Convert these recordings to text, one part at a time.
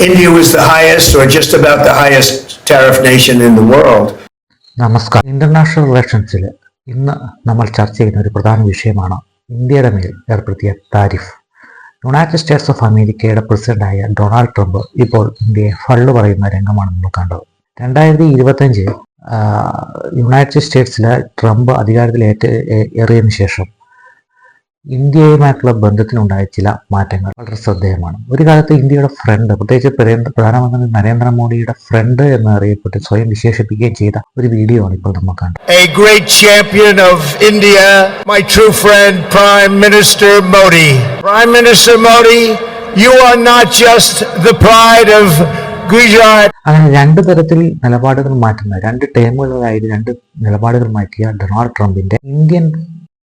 India was the highest or just about the highest tariff nation in the world. നമസ്കാരം. International റിലേഷൻസിൽ ഇന്ന് നമ്മൾ ചർച്ച ചെയ്യുന്ന ഒരു പ്രധാന വിഷയമാണ് ഇന്ത്യയുടെ മേൽ ഏർപ്പെടുത്തിയ താരിഫ് യുണൈറ്റഡ് സ്റ്റേറ്റ്സ് ഓഫ് അമേരിക്കയുടെ പ്രസിഡന്റായ ഡൊണാൾഡ് ട്രംപ് ഇപ്പോൾ ഇന്ത്യയെ ഫള്ളു പറയുന്ന രംഗമാണ് നമ്മൾ കണ്ടത്. രണ്ടായിരത്തി ഇരുപത്തഞ്ച് യുണൈറ്റഡ് സ്റ്റേറ്റ്സിലെ ട്രംപ് അധികാരത്തിൽ ഏറ്റ ഏറിയതിനു ശേഷം ഇന്ത്യയുമായിട്ടുള്ള ബന്ധത്തിലുണ്ടായ ചില മാറ്റങ്ങൾ വളരെ ശ്രദ്ധേയമാണ് ഒരു കാലത്ത് ഇന്ത്യയുടെ ഫ്രണ്ട് പ്രത്യേകിച്ച് പ്രേ- പ്രധാനമന്ത്രി നരേന്ദ്രമോദിയുടെ ഫ്രണ്ട് എന്ന് അറിയപ്പെട്ട് സ്വയം വിശേഷിപ്പിക്കുകയും ചെയ്ത ഒരു വീഡിയോ ആണ് ഇപ്പോൾ നമ്മൾ കണ്ടത് a great champion of India, my true friend, Prime Minister Modi. Prime Minister Modi, you are not just the pride of Gujarat. അങ്ങനെ രണ്ട് തരത്തിൽ നിലപാടുകൾ മാറ്റുന്ന രണ്ട് ടേമുകളിലായി രണ്ട് നിലപാടുകൾ മാറ്റിയ ഡൊണാൾഡ് ട്രംപിന്റെ ഇന്ത്യൻ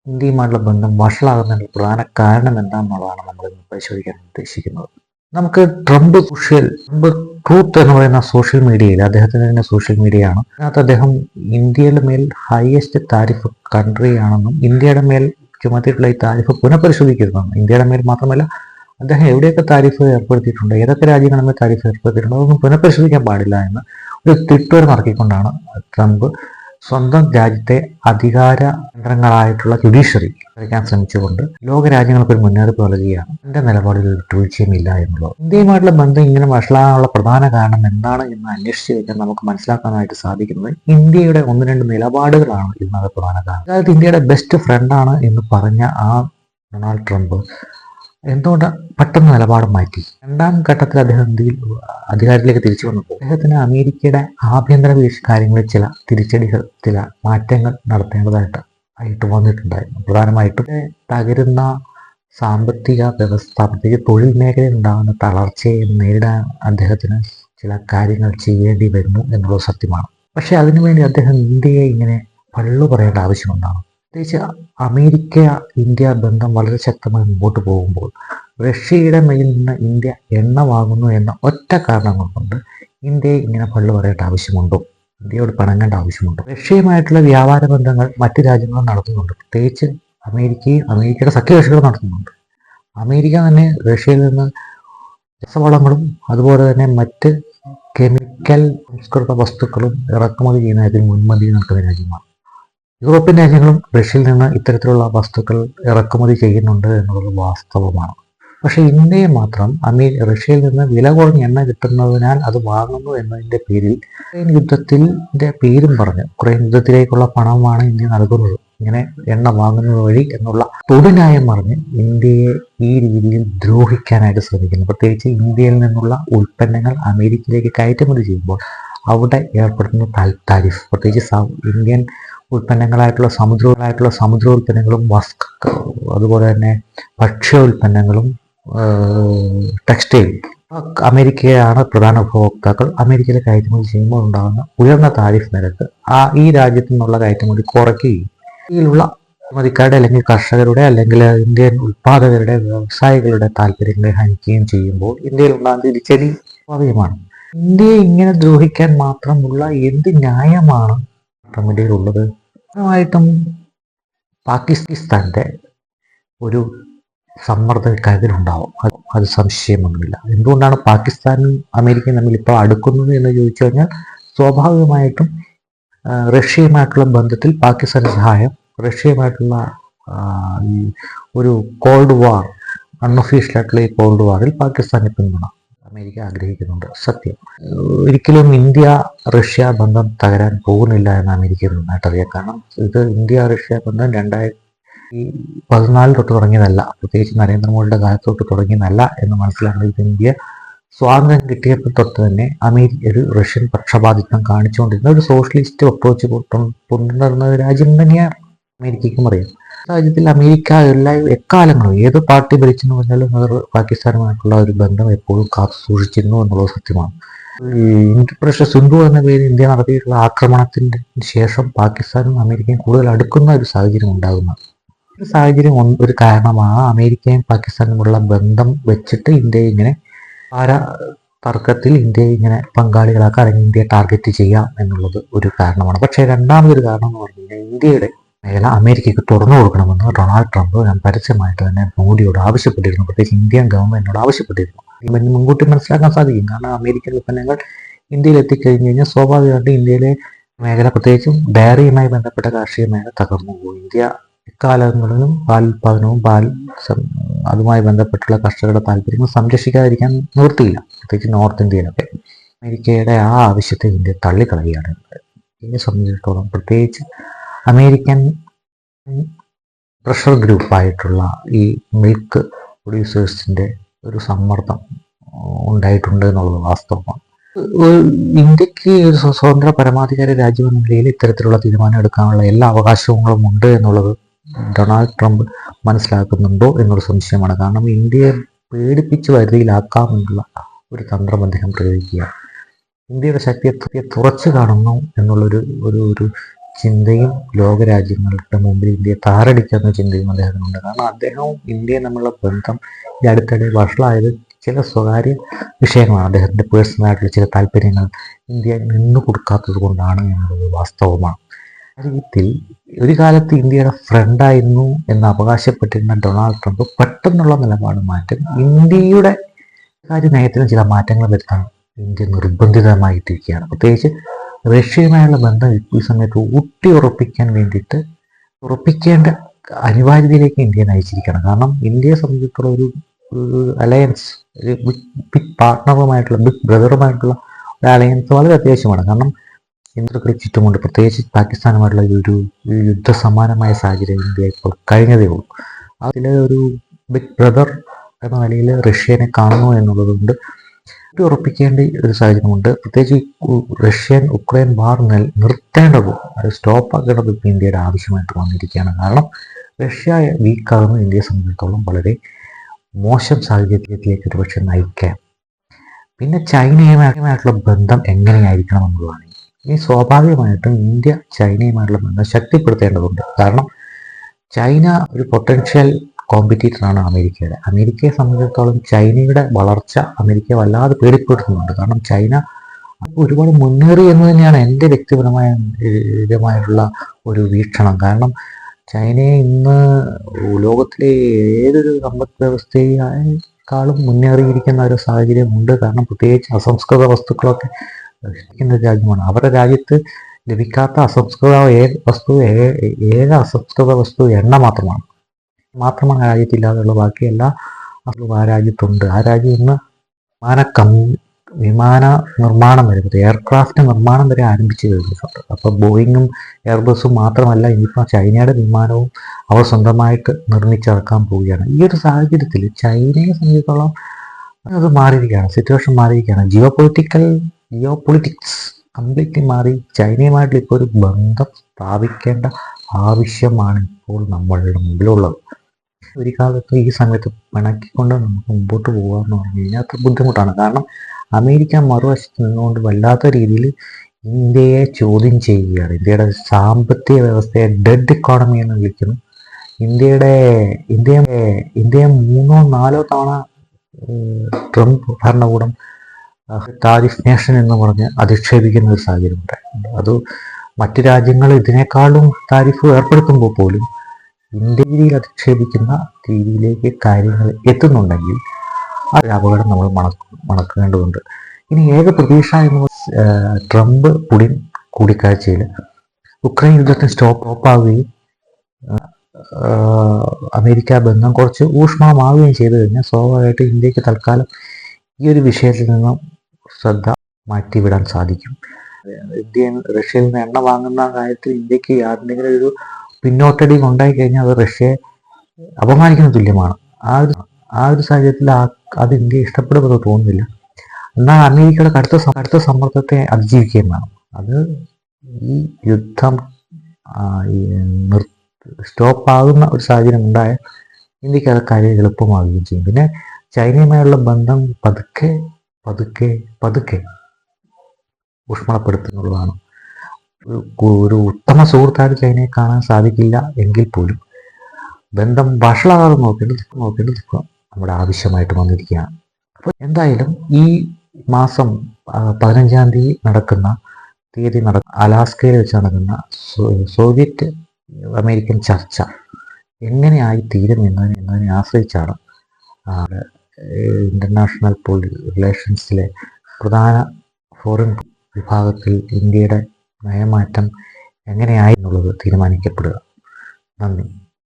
ഇന്ത്യയുമായിട്ടുള്ള ബന്ധം വഷളാകുന്നതിന്റെ പ്രധാന കാരണം എന്താണെന്നുള്ളതാണ് നമ്മൾ ഇന്ന് പരിശോധിക്കാൻ ഉദ്ദേശിക്കുന്നത്. നമുക്ക് ട്രംപ് സോഷ്യൽ ട്രംപ് ട്രൂത്ത് എന്ന് പറയുന്ന സോഷ്യൽ മീഡിയയിൽ അദ്ദേഹത്തിന് തന്നെ സോഷ്യൽ മീഡിയയാണ്. അതിനകത്ത് അദ്ദേഹം ഇന്ത്യയുടെ മേൽ ഹയസ്റ്റ് താരിഫ് കൺട്രി ആണെന്നും ഇന്ത്യയുടെ മേൽ ചുമത്തിയിട്ടുള്ള ഈ താരിഫ് പുനഃപരിശോധിക്കരുതെന്നും ഇന്ത്യയുടെ മേൽ മാത്രമല്ല അദ്ദേഹം എവിടെയൊക്കെ താരിഫ് ഏർപ്പെടുത്തിയിട്ടുണ്ട് ഏതൊക്കെ രാജ്യങ്ങളുടെ മേൽ താരിഫ് ഏർപ്പെടുത്തിയിട്ടുണ്ട് അതൊന്നും പുനഃപരിശോധിക്കാൻ പാടില്ല എന്ന് ഒരു തിട്ടുവരെ നടത്തിക്കൊണ്ടാണ് ട്രംപ് സ്വന്തം രാജ്യത്തെ അധികാര കേന്ദ്രങ്ങളായിട്ടുള്ള ജുഡീഷ്യറി കളിക്കാൻ ശ്രമിച്ചുകൊണ്ട് ലോക രാജ്യങ്ങൾക്ക് ഒരു മുന്നറിയിപ്പ് നൽകുകയാണ്. എന്റെ നിലപാടിൽ ഒരു വീഴ്ചയുമില്ല എന്നുള്ളത്. ഇന്ത്യയുമായിട്ടുള്ള ബന്ധം ഇങ്ങനെ വഷളാകാനുള്ള പ്രധാന കാരണം എന്താണ് എന്ന് അന്വേഷിച്ചു കഴിഞ്ഞാൽ നമുക്ക് മനസ്സിലാക്കാനായിട്ട് സാധിക്കുന്നത് ഇന്ത്യയുടെ ഒന്ന് രണ്ട് നിലപാടുകളാണ് ഇതിനകത്ത് പ്രധാന കാരണം. അതായത് ഇന്ത്യയുടെ ബെസ്റ്റ് ഫ്രണ്ടാണ് എന്ന് പറഞ്ഞ ആ ഡൊണാൾഡ് ട്രംപ് എന്തുകൊണ്ട് പെട്ടെന്ന് നിലപാട് മാറ്റി? രണ്ടാം ഘട്ടത്തിൽ അദ്ദേഹം ഇന്ത്യയിൽ അധികാരത്തിലേക്ക് തിരിച്ചു വന്നപ്പോൾ അദ്ദേഹത്തിന് അമേരിക്കയുടെ ആഭ്യന്തര വിദേശ കാര്യങ്ങളിൽ ചില തിരിച്ചടികൾ ചില മാറ്റങ്ങൾ നടത്തേണ്ടതായിട്ട് ആയിട്ട് വന്നിട്ടുണ്ടായിരുന്നു. പ്രധാനമായിട്ടും തകരുന്ന സാമ്പത്തിക വ്യവസ്ഥ പ്രത്യേകിച്ച് തൊഴിൽ മേഖലയിൽ ഉണ്ടാകുന്ന തളർച്ചയെ നേരിടാൻ അദ്ദേഹത്തിന് ചില കാര്യങ്ങൾ ചെയ്യേണ്ടി വരുന്നു എന്നുള്ളത് സത്യമാണ്. പക്ഷെ അതിനുവേണ്ടി അദ്ദേഹം ഇന്ത്യയെ ഇങ്ങനെ പള്ളു പറയേണ്ട ആവശ്യമുണ്ടാകും പ്രത്യേകിച്ച് അമേരിക്ക ഇന്ത്യ ബന്ധം വളരെ ശക്തമായി മുമ്പോട്ട് പോകുമ്പോൾ റഷ്യയുടെ മേൽ നിന്ന് ഇന്ത്യ എണ്ണ വാങ്ങുന്നു എന്ന ഒറ്റ കാരണങ്ങൾ കൊണ്ട് ഇന്ത്യയെ ഇങ്ങനെ പള്ളു പറയേണ്ട ആവശ്യമുണ്ടോ? ഇന്ത്യയോട് പിണങ്ങേണ്ട ആവശ്യമുണ്ടോ? റഷ്യയുമായിട്ടുള്ള വ്യാപാര ബന്ധങ്ങൾ മറ്റു രാജ്യങ്ങളും നടത്തുന്നുണ്ട്. പ്രത്യേകിച്ച് അമേരിക്കയും അമേരിക്കയുടെ സഖ്യകക്ഷികളും നടത്തുന്നുണ്ട്. അമേരിക്ക തന്നെ റഷ്യയിൽ നിന്ന് രസവളങ്ങളും അതുപോലെ തന്നെ മറ്റ് കെമിക്കൽ സംസ്കൃത വസ്തുക്കളും ഇറക്കുമതി ചെയ്യുന്ന കാര്യത്തിൽ മുൻപന്തി നിൽക്കുന്ന രാജ്യമാണ്. യൂറോപ്യൻ രാജ്യങ്ങളും റഷ്യയിൽ നിന്ന് ഇത്തരത്തിലുള്ള വസ്തുക്കൾ ഇറക്കുമതി ചെയ്യുന്നുണ്ട് എന്നുള്ളത് വാസ്തവമാണ്. പക്ഷേ ഇന്ത്യയെ മാത്രം അമേ റഷ്യയിൽ നിന്ന് വില കുറഞ്ഞ എണ്ണ കിട്ടുന്നതിനാൽ അത് വാങ്ങുന്നു എന്നതിന്റെ പേരിൽ ഉക്രൈൻ യുദ്ധത്തിന്റെ പേരും പറഞ്ഞ് ഉക്രൈൻ യുദ്ധത്തിലേക്കുള്ള പണമാണ് ഇന്ത്യ നൽകുന്നത്. ഇങ്ങനെ എണ്ണ വാങ്ങുന്നത് വഴി എന്നുള്ള തൊടുന്യായം പറഞ്ഞ് ഇന്ത്യയെ ഈ രീതിയിൽ ദ്രോഹിക്കാനായിട്ട് ശ്രമിക്കുന്നു. പ്രത്യേകിച്ച് ഇന്ത്യയിൽ നിന്നുള്ള ഉൽപ്പന്നങ്ങൾ അമേരിക്കയിലേക്ക് കയറ്റുമതി ചെയ്യുമ്പോൾ അവിടെ ഏർപ്പെടുത്തുന്ന താൽ- താരിഫ് പ്രത്യേകിച്ച് ഇന്ത്യൻ ഉൽപ്പന്നങ്ങളായിട്ടുള്ള സമുദ്രങ്ങളായിട്ടുള്ള സമുദ്രോൽപ്പന്നങ്ങളും വസ്ക് അതുപോലെ തന്നെ ഭക്ഷ്യോൽപ്പന്നങ്ങളും ടെക്സ്റ്റൈൽ അമേരിക്കയാണ് പ്രധാന ഉപഭോക്താക്കൾ. അമേരിക്കയിലെ കയറ്റുമതി ചെയ്യുമ്പോൾ ഉണ്ടാകുന്ന ഉയർന്ന താരിഫ് നിരക്ക് ആ ഈ രാജ്യത്തു നിന്നുള്ള കയറ്റുമതി കുറയ്ക്കുകയും ഇതിലുള്ള കയറ്റുമതിക്കാരുടെ അല്ലെങ്കിൽ കർഷകരുടെ അല്ലെങ്കിൽ ഇന്ത്യൻ ഉൽപ്പാദകരുടെ വ്യവസായികളുടെ താല്പര്യങ്ങളെ ഹനിക്കുകയും ചെയ്യുമ്പോൾ ഇന്ത്യയിൽ ഉണ്ടാകുന്ന തിരിച്ചടി സ്വാഭാവികമാണ്. ഇന്ത്യയെ ഇങ്ങനെ ദ്രോഹിക്കാൻ മാത്രമുള്ള എന്ത് ന്യായമാണ്? ഉള്ളത്. പ്രധാനമായിട്ടും പാകിസ്ഥാന്റെ ഒരു സമ്മർദ്ദം ഇക്കാര്യത്തിലുണ്ടാവും അത് അത് സംശയമൊന്നുമില്ല. എന്തുകൊണ്ടാണ് പാകിസ്ഥാനും അമേരിക്കയും തമ്മിൽ ഇപ്പോൾ അടുക്കുന്നത് എന്ന് ചോദിച്ചു കഴിഞ്ഞാൽ സ്വാഭാവികമായിട്ടും റഷ്യയുമായിട്ടുള്ള ബന്ധത്തിൽ പാകിസ്ഥാൻ സഹായം റഷ്യയുമായിട്ടുള്ള ഒരു കോൾഡ് വാർ അൺഒഫീഷ്യലായിട്ടുള്ള ഈ കോൾഡ് വാറിൽ പാകിസ്ഥാനെ പിന്തുണ അമേരിക്ക ആഗ്രഹിക്കുന്നുണ്ട്. സത്യം. ഒരിക്കലും ഇന്ത്യ റഷ്യ ബന്ധം തകരാൻ പോകുന്നില്ല എന്ന് അമേരിക്ക നന്നായിട്ടറിയാം കാരണം ഇത് ഇന്ത്യ റഷ്യ ബന്ധം രണ്ടായിരത്തി പതിനാലിൽ തൊട്ട് തുടങ്ങിയതല്ല. പ്രത്യേകിച്ച് നരേന്ദ്രമോദിയുടെ കാലത്ത് തൊട്ട് തുടങ്ങിയതല്ല എന്ന് മനസ്സിലാക്കുന്നത് ഇന്ത്യ സ്വാതന്ത്ര്യം കിട്ടിയപ്പോൾ തൊട്ട് തന്നെ അമേരിക്ക ഒരു റഷ്യൻ പക്ഷപാതിത്വം കാണിച്ചുകൊണ്ടിരുന്ന ഒരു സോഷ്യലിസ്റ്റ് അപ്രോച്ച് കൊണ്ടുവരുന്ന രാജ്യം തന്നെയാണ് അമേരിക്കയ്ക്കും അറിയാം. രാജ്യത്തിൽ അമേരിക്ക എല്ലാ എക്കാലങ്ങളും ഏത് പാർട്ടി ഭരിച്ചെന്ന് പറഞ്ഞാലും അവർ പാകിസ്ഥാനുമായിട്ടുള്ള ഒരു ബന്ധം എപ്പോഴും കാത്തു സൂക്ഷിച്ചിരുന്നു എന്നുള്ളത് സത്യമാണ്. ഇൻഡോപ്രേഷൻ സിന്ധു എന്ന പേരിൽ ഇന്ത്യ നടത്തിയിട്ടുള്ള ആക്രമണത്തിന് ശേഷം പാകിസ്ഥാനും അമേരിക്കയും കൂടുതൽ അടുക്കുന്ന ഒരു സാഹചര്യം ഉണ്ടാകുന്നത് ഒരു സാഹചര്യം ഒരു കാരണമാണ് അമേരിക്കയും പാകിസ്ഥാനുമുള്ള ബന്ധം വെച്ചിട്ട് ഇന്ത്യയെ ഇങ്ങനെ പാര തർക്കത്തിൽ ഇന്ത്യയെ ഇങ്ങനെ പങ്കാളികളാക്കാൻ അല്ലെങ്കിൽ ഇന്ത്യയെ ടാർഗറ്റ് ചെയ്യാം എന്നുള്ളത് ഒരു കാരണമാണ്. പക്ഷേ രണ്ടാമതൊരു കാരണം എന്ന് പറഞ്ഞു കഴിഞ്ഞാൽ ഇന്ത്യയുടെ മേഖല അമേരിക്കയ്ക്ക് തുറന്നു കൊടുക്കണമെന്ന് ഡൊണാൾഡ് ട്രംപ് പരസ്യമായിട്ട് തന്നെ മോഡിയോട് ആവശ്യപ്പെട്ടിരുന്നു. പ്രത്യേകിച്ച് ഇന്ത്യൻ ഗവൺമെന്റിനോട് ആവശ്യപ്പെട്ടിരുന്നു. ഇത് മുൻകൂട്ടി മനസ്സിലാക്കാൻ സാധിക്കും. കാരണം അമേരിക്കൻ ഉൽപ്പന്നങ്ങൾ ഇന്ത്യയിൽ എത്തിക്കഴിഞ്ഞ് കഴിഞ്ഞാൽ സ്വാഭാവികമായിട്ടും ഇന്ത്യയിലെ മേഖല പ്രത്യേകിച്ചും ഡയറിയുമായി ബന്ധപ്പെട്ട കാർഷിക മേഖല തകർന്നു പോകും. ഇന്ത്യ എക്കാലങ്ങളിലും പാൽ ഉൽപാദനവും പാൽ അതുമായി ബന്ധപ്പെട്ടുള്ള കർഷകരുടെ താല്പര്യങ്ങൾ സംരക്ഷിക്കാതിരിക്കാൻ നിവൃത്തിയില്ല. പ്രത്യേകിച്ച് നോർത്ത് ഇന്ത്യയിലൊക്കെ. അമേരിക്കയുടെ ആ ആവശ്യത്തെ ഇന്ത്യ തള്ളിക്കളയുകയാണ്. ഇന്ത്യയെ സംബന്ധിച്ചിടത്തോളം പ്രത്യേകിച്ച് അമേരിക്കൻ പ്രഷർ ഗ്രൂപ്പായിട്ടുള്ള ഈ മിൽക്ക് പ്രൊഡ്യൂസേഴ്സിന്റെ ഒരു സമ്മർദ്ദം ഉണ്ടായിട്ടുണ്ട് എന്നുള്ളത് വാസ്തവമാണ്. ഇന്ത്യയ്ക്ക് ഒരു സ്വ- സ്വതന്ത്ര പരമാധികാര രാജ്യമെന്ന നിലയിൽ ഇത്തരത്തിലുള്ള തീരുമാനം എടുക്കാനുള്ള എല്ലാ അവകാശങ്ങളും ഉണ്ട് എന്നുള്ളത് ഡൊണാൾഡ് ട്രംപ് മനസ്സിലാക്കുന്നുണ്ടോ എന്നൊരു സംശയമാണ്. കാരണം ഇന്ത്യയെ പേടിപ്പിച്ച് വരുതിയിലാക്കാമെന്നുള്ള ഒരു തന്ത്രം അദ്ദേഹം പ്രയോഗിക്കുക ഇന്ത്യയുടെ ശക്തിയെ തുറച്ചു കാണുന്നു എന്നുള്ളൊരു ഒരു ഒരു ചിന്തയും ലോകരാജ്യങ്ങളുടെ മുമ്പിൽ ഇന്ത്യയെ താറടിക്കുന്ന ചിന്തയും അദ്ദേഹത്തിനുണ്ട്. കാരണം അദ്ദേഹവും ഇന്ത്യയും തമ്മിലുള്ള ബന്ധം ഈ അടുത്തിടെ വഷളായത് ചില സ്വകാര്യ വിഷയങ്ങളാണ്. അദ്ദേഹത്തിന്റെ പേഴ്സണലായിട്ടുള്ള ചില താല്പര്യങ്ങൾ ഇന്ത്യ നിന്നു കൊടുക്കാത്തത് കൊണ്ടാണ് എന്നുള്ളത് വാസ്തവമാണ്. കാര്യത്തിൽ ഒരു കാലത്ത് ഇന്ത്യയുടെ ഫ്രണ്ടായിരുന്നു എന്ന് അവകാശപ്പെട്ടിരുന്ന ഡൊണാൾഡ് ട്രംപ് പെട്ടെന്നുള്ള നിലപാട് മാറ്റം ഇന്ത്യയുടെ കാര്യ നയത്തിന് ചില മാറ്റങ്ങൾ വരുത്താൻ ഇന്ത്യ നിർബന്ധിതമായിട്ടിരിക്കുകയാണ്. പ്രത്യേകിച്ച് റഷ്യയുമായുള്ള ബന്ധം ഈ സമയത്ത് ഊട്ടി ഉറപ്പിക്കാൻ വേണ്ടിയിട്ട് ഉറപ്പിക്കേണ്ട അനിവാര്യതയിലേക്ക് ഇന്ത്യ നയിച്ചിരിക്കണം കാരണം ഇന്ത്യയെ സംബന്ധിച്ചിടത്തോളം ഒരു അലയൻസ് ഒരു ബിഗ് ബിഗ് പാർട്ട്ണറുമായിട്ടുള്ള ബിഗ് ബ്രദറുമായിട്ടുള്ള ഒരു അലയൻസ് വളരെ അത്യാവശ്യമാണ്. കാരണം ഇന്ത്യയ്ക്ക് ചുറ്റുമുണ്ട്. പ്രത്യേകിച്ച് പാകിസ്ഥാനുമായിട്ടുള്ള ഒരു യുദ്ധ സമാനമായ സാഹചര്യം ഇന്ത്യ ഇപ്പോൾ കഴിഞ്ഞതേ ഉള്ളൂ. അതിൽ ഒരു ബിഗ് ബ്രദർ എന്ന നിലയിൽ റഷ്യനെ കാണുന്നു എന്നുള്ളതുകൊണ്ട് ഉറപ്പിക്കേണ്ട ഒരു സാഹചര്യമുണ്ട്. പ്രത്യേകിച്ച് റഷ്യൻ ഉക്രൈൻ വാർ നിർത്തേണ്ടതും സ്റ്റോപ്പ് ആക്കേണ്ടത് ഇപ്പോൾ ഇന്ത്യയുടെ ആവശ്യമായിട്ട് വന്നിരിക്കുകയാണ്. കാരണം റഷ്യ വീക്കാകുന്ന ഇന്ത്യയെ സംബന്ധിച്ചിടത്തോളം വളരെ മോശം സാഹചര്യത്തിലേക്ക് ഒരുപക്ഷെ നയിക്കാം. പിന്നെ ചൈനയുമായിട്ടുള്ള ബന്ധം എങ്ങനെയായിരിക്കണം എന്നുള്ളതാണ്. ഇനി സ്വാഭാവികമായിട്ടും ഇന്ത്യ ചൈനയുമായിട്ടുള്ള ബന്ധം ശക്തിപ്പെടുത്തേണ്ടതുണ്ട്. കാരണം ചൈന ഒരു പൊട്ടൻഷ്യൽ കോമ്പറ്റീറ്ററാണ് അമേരിക്കയുടെ. അമേരിക്കയെ സംബന്ധിച്ചിടത്തോളം ചൈനയുടെ വളർച്ച അമേരിക്കയെ വല്ലാതെ പേടിപ്പെടുത്തുന്നുണ്ട്. കാരണം ചൈന ഒരുപാട് മുന്നേറി എന്ന് തന്നെയാണ് എന്റെ വ്യക്തിപരമായ ഇതുമായിട്ടുള്ള ഒരു വീക്ഷണം. കാരണം ചൈനയെ ഇന്ന് ലോകത്തിലെ ഏതൊരു സമ്പദ് വ്യവസ്ഥയെക്കാളും മുന്നേറിയിരിക്കുന്ന ഒരു സാഹചര്യമുണ്ട്. കാരണം പ്രത്യേകിച്ച് അസംസ്കൃത വസ്തുക്കളൊക്കെ ലഭിക്കുന്ന ഒരു രാജ്യമാണ്. അവരുടെ രാജ്യത്ത് ലഭിക്കാത്ത അസംസ്കൃത വസ്തു ഏക അസംസ്കൃത വസ്തു എണ്ണ മാത്രമാണ്. മാത്രമാണ് ആ രാജ്യത്തില്ലാതെയുള്ള ബാക്കി വസ്തുവും ആ രാജ്യത്തുണ്ട്. ആ രാജ്യം ഇന്ന് വിമാന കം വിമാന നിർമ്മാണം വരെ എയർക്രാഫ്റ്റ് നിർമ്മാണം വരെ ആരംഭിച്ചു കഴിഞ്ഞിട്ടുണ്ട്. അപ്പോൾ ബോയിങ്ങും എയർബസും മാത്രമല്ല ഇനിയിപ്പോൾ ചൈനയുടെ വിമാനവും അവർ സ്വന്തമായിട്ട് നിർമ്മിച്ചിറക്കാൻ പോവുകയാണ്. ഈ ഒരു സാഹചര്യത്തിൽ ചൈനയെ സംബന്ധിച്ചിടത്തോളം അത് മാറിയിരിക്കുകയാണ്. സിറ്റുവേഷൻ മാറിയിരിക്കുകയാണ്. Geo political geo politics completely മാറി. ചൈനയുമായിട്ടുള്ള ഇപ്പോൾ ഒരു ബന്ധം സ്ഥാപിക്കേണ്ട ആവശ്യമാണ് ഇപ്പോൾ നമ്മളുടെ മുമ്പിലുള്ളത്. ഒരു കാലത്ത് ഈ സമയത്ത് പിണക്കിക്കൊണ്ട് നമുക്ക് മുമ്പോട്ട് പോകാമെന്ന് പറഞ്ഞു കഴിഞ്ഞാൽ അത്ര ബുദ്ധിമുട്ടാണ്. കാരണം അമേരിക്ക മറുവശത്ത് നിന്നുകൊണ്ട് വല്ലാത്ത രീതിയിൽ ഇന്ത്യയെ ചോദ്യം ചെയ്യുകയാണ്. ഇന്ത്യയുടെ സാമ്പത്തിക വ്യവസ്ഥയെ ഡെഡ് ഇക്കോണമി എന്ന് വിളിക്കുന്നു. ഇന്ത്യയുടെ ഇന്ത്യയെ ഇന്ത്യയെ മൂന്നോ നാലോ തവണ ട്രംപ് ഭരണകൂടം താരിഫ് നേഷൻ എന്ന് പറഞ്ഞ് അധിക്ഷേപിക്കുന്ന ഒരു സാഹചര്യം ഉണ്ടായിട്ടുണ്ട് അത് മറ്റു രാജ്യങ്ങൾ ഇതിനേക്കാളും താരിഫ് ഏർപ്പെടുത്തുമ്പോൾ പോലും ഇന്ത്യയിൽ അധിക്ഷേപിക്കുന്ന രീതിയിലേക്ക് കാര്യങ്ങൾ എത്തുന്നുണ്ടെങ്കിൽ ആ ഒരു അപകടം നമ്മൾ മണക്ക് മണക്കേണ്ടതുണ്ട്. ഇനി ഏക പ്രതീക്ഷ എന്ന് ട്രംപ് പുടിൻ കൂടിക്കാഴ്ചയിൽ ഉക്രൈൻ യുദ്ധത്തിന് സ്റ്റോപ്പ് ഓപ്പാവുകയും അമേരിക്ക ബന്ധം കുറച്ച് ഊഷ്മളമാവുകയും ചെയ്തു കഴിഞ്ഞാൽ സ്വാഭാവികമായിട്ട് ഇന്ത്യയ്ക്ക് തൽക്കാലം ഈ ഒരു വിഷയത്തിൽ നിന്നും ശ്രദ്ധ മാറ്റിവിടാൻ സാധിക്കും. ഇന്ത്യ റഷ്യയിൽ നിന്ന് എണ്ണ വാങ്ങുന്ന കാര്യത്തിൽ ഇന്ത്യയ്ക്ക് യാതെങ്കിലും ഒരു പിന്നോട്ടടി ഉണ്ടായി കഴിഞ്ഞാൽ അത് റഷ്യയെ അപമാനിക്കുന്ന തുല്യമാണ്. ആ ഒരു ആ ഒരു സാഹചര്യത്തിൽ ആ- അത് ഇന്ത്യ ഇഷ്ടപ്പെടുമെന്ന് തോന്നുന്നില്ല. എന്നാൽ അമേരിക്കയുടെ കടുത്ത കടുത്ത സമ്മർദ്ദത്തെ അതിജീവിക്കുകയും വേണം. അത് ഈ യുദ്ധം സ്റ്റോപ്പ് ആകുന്ന ഒരു സാഹചര്യം ഉണ്ടായ ഇന്ത്യയ്ക്ക് അത് കാര്യം എളുപ്പമാവുകയും ചെയ്യും. പിന്നെ ചൈനയുമായുള്ള ബന്ധം പതുക്കെ പതുക്കെ പതുക്കെ ഊഷ്മളപ്പെടുത്തുന്നുള്ളതാണ് ഒരു ഉത്തമ സുഹൃത്തായിട്ട് ചൈനയെ കാണാൻ സാധിക്കില്ല എങ്കിൽ പോലും ബന്ധം വഷളാകാതെ നോക്കേണ്ടി നോക്കേണ്ടി നിൽക്കുക നമ്മുടെ ആവശ്യമായിട്ട് വന്നിരിക്കുകയാണ്. അപ്പോൾ എന്തായാലും ഈ മാസം പതിനഞ്ചാം തീയതി നടക്കുന്ന തീയതി നട അലാസ്കയിൽ വെച്ച് നടക്കുന്ന സോവിയറ്റ് അമേരിക്കൻ ചർച്ച എങ്ങനെയായി തീരും എന്നതിനെ എന്നതിനെ ആശ്രയിച്ചാണ് ഇന്റർനാഷണൽ പോളി റിലേഷൻസിലെ പ്രധാന ഫോറിൻ വിഭാഗത്തിൽ ഇന്ത്യയുടെ നയമാറ്റം എങ്ങനെയായി എന്നുള്ളത് തീരുമാനിക്കപ്പെടുക. നന്ദി.